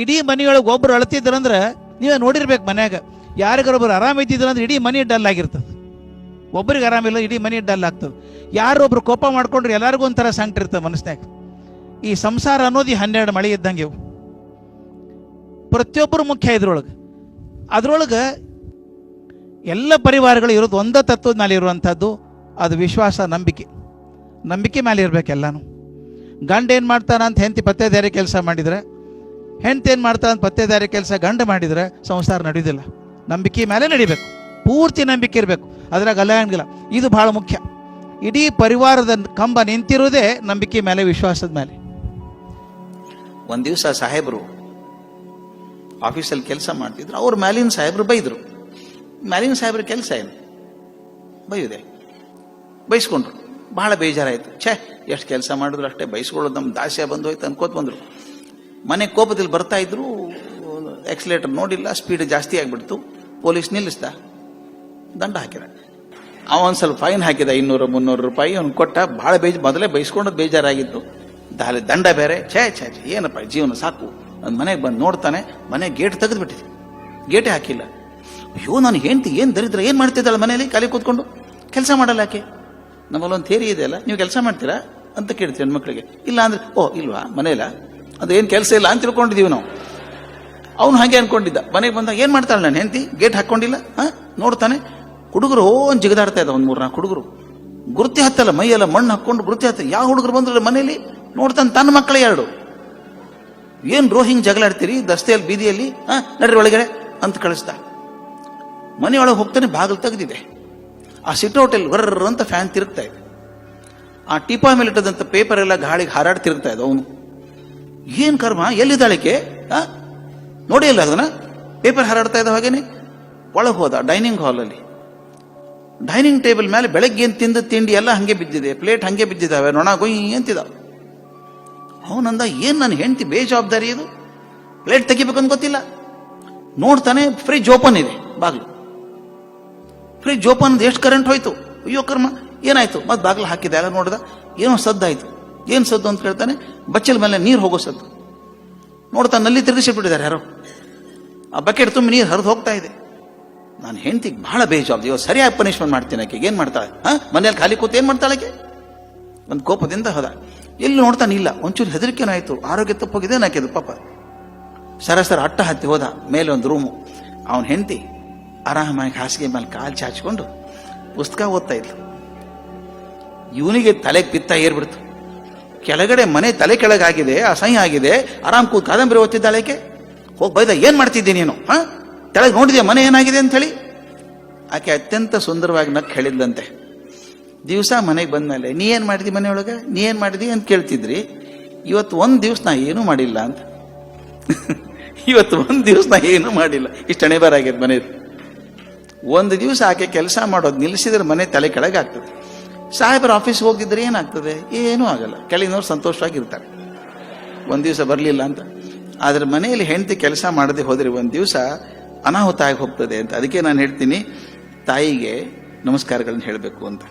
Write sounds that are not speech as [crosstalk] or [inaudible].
ಇಡೀ ಮನೆಯೊಳಗೆ ಒಬ್ರು ಅಳ್ತಿದ್ರಂದ್ರೆ ನೀವೇ ನೋಡಿರ್ಬೇಕು ಮನ್ಯಾಗ. ಯಾರಿಗಾರೊಬ್ರು ಆರಾಮ ಇದ್ದಿದ್ರಂದ್ರೆ ಇಡೀ ಮನೆ ಡಲ್ ಆಗಿರ್ತದೆ. ಒಬ್ರಿಗೆ ಆರಾಮಿಲ್ಲ ಇಡೀ ಮನೆ ಡಲ್ ಆಗ್ತದೆ. ಯಾರೊಬ್ರು ಕೋಪ ಮಾಡ್ಕೊಂಡ್ರೆ ಎಲ್ಲರಿಗೂ ಒಂಥರ ಸಂಕಟ ಇರ್ತದೆ ಮನಸ್ಸಿನಾಗ ಈ ಸಂಸಾರ ಅನ್ನೋದು ಈ ಹನ್ನೆರಡು ಮಳೆ ಇದ್ದಂಗೆ ಪ್ರತಿಯೊಬ್ಬರು ಮುಖ್ಯ ಇದ್ರೊಳಗೆ. ಅದ್ರೊಳಗೆ ಎಲ್ಲ ಪರಿವಾರಗಳು ಇರೋದು ಒಂದೇ ತತ್ವದ ಮೇಲೆ ಇರುವಂಥದ್ದು ಅದು ವಿಶ್ವಾಸ, ನಂಬಿಕೆ. ನಂಬಿಕೆ ಮೇಲೆ ಇರಬೇಕೆಲ್ಲಾನು ಗಂಡ ಏನು ಮಾಡ್ತಾನ ಅಂತ ಹೆಂಡತಿ ಪತ್ತೆದಾರಿ ಕೆಲಸ ಮಾಡಿದರೆ ಹೆಂಡತಿ ಏನು ಮಾಡ್ತಾ ಅಂತ ಪತ್ತೆದಾರಿ ಕೆಲಸ ಗಂಡ ಮಾಡಿದರೆ ಸಂಸಾರ ನಡೆಯೋದಿಲ್ಲ ನಂಬಿಕೆ ಮೇಲೆ ನಡಿಬೇಕು. ಪೂರ್ತಿ ನಂಬಿಕೆ ಇರಬೇಕು. ಅದ್ರಾಗ ಅಲ್ಲ ಹಂಗಿಲ್ಲ ಇದು ಭಾಳ ಮುಖ್ಯ. ಇಡೀ ಪರಿವಾರದ ಕಂಬ ನಿಂತಿರುವುದೇ ನಂಬಿಕೆ ಮೇಲೆ ವಿಶ್ವಾಸದ ಮೇಲೆ ಒಂದ್ ದಿವಸ ಸಾಹೇಬರು ಆಫೀಸಲ್ಲಿ ಕೆಲಸ ಮಾಡ್ತಿದ್ರು. ಅವ್ರ ಮ್ಯಾಲಿನ ಸಾಹೇಬರು ಬೈದ್ರು. ಮ್ಯಾಲಿನ ಸಾಹೇಬ್ರ ಕೆಲಸ ಏನು? ಬೈಯುದೆ. ಬೈಸ್ಕೊಂಡ್ರು. ಬಹಳ ಬೇಜಾರಾಯ್ತು. ಛೇ, ಎಷ್ಟು ಕೆಲಸ ಮಾಡಿದ್ರು ಅಷ್ಟೇ ಬೈಸ್ಕೊಳ್ಳೋದು ನಮ್ಮ ದಾಸ್ಯ ಬಂದು ಹೋಯ್ತು ಅನ್ಕೋತ ಬಂದ್ರು. ಮನೆ ಕೋಪದಲ್ಲಿ ಬರ್ತಾ ಇದ್ರು ಎಕ್ಸಲೇಟರ್ ನೋಡಿಲ್ಲ ಸ್ಪೀಡ್ ಜಾಸ್ತಿ ಆಗಿಬಿಡ್ತು. ಪೊಲೀಸ್ ನಿಲ್ಲಿಸ್ದ. ದಂಡ ಹಾಕಿದ. ಅವ ಒಂದು ಸ್ವಲ್ಪ ಫೈನ್ ಹಾಕಿದ, ಇನ್ನೂರು, ಮುನ್ನೂರು ರೂಪಾಯಿ ಅವ್ನು ಕೊಟ್ಟ. ಭಾಳ ಬೇಜ, ಮೊದಲೇ ಬೈಸ್ಕೊಂಡು ಬೇಜಾರಾಗಿತ್ತು. ದಾಲಿ ದಂಡ ಬೇರೆ. ಛೇ ಛೇ ಛೇ, ಏನಪ್ಪ, ಜೀವನ ಸಾಕು. ನನ್ನ ಮನೆಗೆ ಬಂದು ನೋಡ್ತಾನೆ, ಮನೆ ಗೇಟ್ ತೆಗೆದು ಬಿಟ್ಟಿದೆ ಗೇಟೇ ಹಾಕಿಲ್ಲ. ಅಯ್ಯೋ, ನಾನು ಹೆಂಡ್ತಿ ಏನು ದರಿದ್ರ, ಏನು ಮಾಡ್ತಿದ್ದಾಳೆ ಮನೆಯಲ್ಲಿ, ಖಾಲಿ ಕೂತ್ಕೊಂಡು? ಕೆಲಸ ಮಾಡಲ್ಲ ಯಾಕೆ ನಮ್ಮಲ್ಲೊಂದು ಥೇರಿ ಇದೆಯಲ್ಲ ನೀವು ಕೆಲಸ ಮಾಡ್ತೀರಾ? ಅಂತ ಕೇಳ್ತೀವಿ ಹೆಣ್ಮಕ್ಳಿಗೆ. ಇಲ್ಲ ಅಂದ್ರೆ, ಓ, ಇಲ್ವಾ, ಮನೆಯಲ್ಲ? ಅದು ಏನು ಕೆಲಸ ಇಲ್ಲ ಅಂತ ತಿಳ್ಕೊಂಡಿದ್ದೀವಿ ನಾವು. ಅವನು ಹಾಗೆ ಅನ್ಕೊಂಡಿದ್ದ. ಮನೆಗೆ ಬಂದಾಗ ಏನ್ ಮಾಡ್ತಾಳೆ ನಾನು ಹೆಂಡತಿ? ಗೇಟ್ ಹಾಕೊಂಡಿಲ್ಲ? ಹಾ? ನೋಡ್ತಾನೆ. ಹುಡುಗರು ಓನ್ ಜಿಗದಾಡ್ತಾ ಇದ್ದ ಒಂದ್ ಮೂರ್ನಾಲ್ಕು ಹುಡುಗರು ಗುರುತಿ ಹತ್ತಲ್ಲ, ಮೈಯೆಲ್ಲ ಮಣ್ಣು ಹಾಕ್ಕೊಂಡು ಗುರುತಿ ಹತ್ತ ಯಾವ ಹುಡುಗರು ಬಂದ್ರೆ ಮನೇಲಿ ನೋಡ್ತಾನೆ ತನ್ನ ಮಕ್ಕಳೇ ಎರಡು. ಏನ್ ರೋ ಹಿಂಗ್ ಜಗಳಾಡ್ತೀರಿ ದಸ್ತೆಯಲ್ಲಿ, ಬೀದಿಯಲ್ಲಿ? ಹಾ? ನಡ್ರಿ ಒಳಗಡೆ ಅಂತ ಕಳಿಸ್ದ ಮನೆಯೊಳಗೆ ಹೋಗ್ತಾನೆ, ಬಾಗಿಲು ತೆಗೆದಿದೆ. ಆ ಸಿಟ್ ಹೋಟೆಲ್ ವರ್ರ ಅಂತ ಫ್ಯಾನ್ ತಿರುಗ್ತಾ ಇದೆ. ಆ ಟಿಪಾ ಮೇಲೆ ಇಟ್ಟದಂತ ಪೇಪರ್ ಎಲ್ಲ ಗಾಳಿಗೆ ಹಾರಾಡ್ತಿರ್ತಾ ಇದ್ದ ಅವನು. ಏನ್ ಕರ್ಮ? ಎಲ್ಲಿದ್ದಾಳಿಕೆ ನೋಡಿ ಇಲ್ಲ ಅದನ್ನ. ಪೇಪರ್ ಹರಡ್ತಾ ಇದ್ದ ಹಾಗೇನೆ. ಒಳಗೆ ಹೋದ ಡೈನಿಂಗ್ ಹಾಲಲ್ಲಿ ಡೈನಿಂಗ್ ಟೇಬಲ್ ಮೇಲೆ ಬೆಳಗ್ಗೆ ತಿಂದ ತಿಂಡಿ ಎಲ್ಲ ಹಂಗೆ ಬಿದ್ದಿದೆ. ಪ್ಲೇಟ್ ಹಂಗೆ ಬಿದ್ದಿದ್ದಾವೆ. ನೊಣ ಗೊಯ್ ಅಂತಿದ ಅವನಂದ ಏನು ನನ್ನ ಹೆಂಡತಿ ಬೇಜವಾಬ್ದಾರಿ ಇದು? ಪ್ಲೇಟ್ ತೆಗಿಬೇಕಂತ ಗೊತ್ತಿಲ್ಲ. ನೋಡ್ತಾನೆ ಫ್ರಿಜ್ ಓಪನ್ ಇದೆ. ಬಾಗ್ಲು. ಫ್ರಿಜ್ ಓಪನ್ ಎಷ್ಟು ಕರೆಂಟ್ ಹೋಯ್ತು? ಅಯ್ಯೋ ಕರ್ಮ, ಏನಾಯ್ತು? ಮತ್ತೆ ಬಾಗ್ಲು ಹಾಕಿದೆ ಎಲ್ಲ ನೋಡ್ದ? ಏನೋ ಸದ್ದಾಯ್ತು. ಏನ್ ಸದ್ದು ಅಂತ ಕೇಳ್ತಾನೆ, ಬಚ್ಚಲ ಮೇಲೆ ನೀರು ಹೋಗೋ ಸದ್ದು. ನೋಡ್ತಾ ನಲ್ಲಿ ತಿರುಗಿಸಿಬಿಟ್ಟಿದ್ದಾರೆ ಯಾರೋ. ಆ ಬಕೆಟ್ ತುಂಬ ನೀರು ಹರಿದು ಹೋಗ್ತಾ ಇದೆ. ನಾನು ಹೆಂಡ್ತಿಗೆ ಬಹಳ ಬೇಜವಾಬ್ದು ಇವಾಗ ಸರಿಯಾಗಿ ಪನಿಷ್ಮೆಂಟ್ ಮಾಡ್ತೀನಿ ಆಕೆ, ಏನು ಮಾಡ್ತಾಳೆ ಹಾ? ಮನೇಲಿ ಖಾಲಿ ಕೂತು ಏನು ಮಾಡ್ತಾಳೆ ಆಕೆ? ಒಂದು ಕೋಪದಿಂದ ಹೋದ. ಎಲ್ಲಿ ನೋಡ್ತಾನೆ ಇಲ್ಲ ಒಂಚೂರು ಹೆದರಿಕೆನ ಆಯ್ತು. ಆರೋಗ್ಯ ತಪ್ಪೋಗಿದೆ ನಾಕಿದು ಪಾಪ? ಸರಸರ ಅಟ್ಟ ಹತ್ತಿ ಹೋದ, ಮೇಲೆ ಒಂದು ರೂಮು. ಅವನ ಹೆಂಡತಿ ಆರಾಮಾಗಿ ಹಾಸಿಗೆ ಮೇಲೆ ಕಾಲು ಚಾಚಿಕೊಂಡು ಪುಸ್ತಕ ಓದ್ತಾ ಇದ್ಲು. ಇವನಿಗೆ ತಲೆಗೆ ಪಿತ್ತ ಏರ್ಬಿಡ್ತು. ಕೆಳಗಡೆ ಮನೆ ತಲೆ ಕೆಳಗಾಗಿದೆ, ಅಸಹ್ಯ ಆಗಿದೆ, ಆರಾಮ್ ಕೂತ್ ಕಾದಂಬರಿ ಓದ್ತಿದ್ದಾಳೆಕೆ ಹೋಗಿ ಬೈದ, ಏನ್ ಮಾಡ್ತಿದ್ದೆ ನೀನು, ಹಾ? ಕೆಳಗೆ ನೋಡಿದೆ ಮನೆ ಏನಾಗಿದೆ ಅಂತ ಹೇಳಿ ಆಕೆ ಅತ್ಯಂತ ಸುಂದರವಾಗಿ ನಕ್ ಹೇಳಿದ್ಲಂತೆ. ದಿವಸ ಮನೆಗೆ ಬಂದ್ಮೇಲೆ, ನೀ ಏನ್ ಮಾಡಿದಿ ಮನೆಯೊಳಗೆ? ನೀ ಏನ್ ಮಾಡಿದಿ ಅಂತ ಕೇಳ್ತಿದ್ರಿ. ಇವತ್ತು ಒಂದ್ ದಿವಸ ನಾ ಏನೂ ಮಾಡಿಲ್ಲ ಅಂತ. [laughs] ಇವತ್ತು ಒಂದ್ ದಿವಸ ನಾ ಏನೂ ಮಾಡಿಲ್ಲ. ಇಷ್ಟು ಹಣೆಬಾರಾಗ್ಯದ ಮನೆ ಒಂದು ದಿವಸ ಆಕೆ ಕೆಲಸ ಮಾಡೋದು ನಿಲ್ಲಿಸಿದ್ರೆ ಮನೆ ತಲೆ ಕೆಳಗೆ ಆಗ್ತದೆ ಸಾಹೇಬರ ಆಫೀಸ್ಗೆ ಹೋಗಿದ್ರೆ ಏನಾಗ್ತದೆ? ಏನೂ ಆಗಲ್ಲ. ಕೆಳಗಿನವ್ರು ಸಂತೋಷವಾಗಿರ್ತಾರೆ. ಒಂದ್ ದಿವಸ ಬರಲಿಲ್ಲ ಅಂತ. ಆದ್ರೆ ಮನೆಯಲ್ಲಿ ಹೆಂಡತಿ ಕೆಲಸ ಮಾಡದೆ ಹೋದ್ರೆ ಒಂದ್ ದಿವಸ ಅನಾಹುತ ಆಗಿ ಹೋಗ್ತದೆ ಅಂತ. ಅದಕ್ಕೆ ನಾನು ಹೇಳ್ತೀನಿ, ತಾಯಿಗೆ ನಮಸ್ಕಾರಗಳನ್ನು ಹೇಳಬೇಕು ಅಂತ.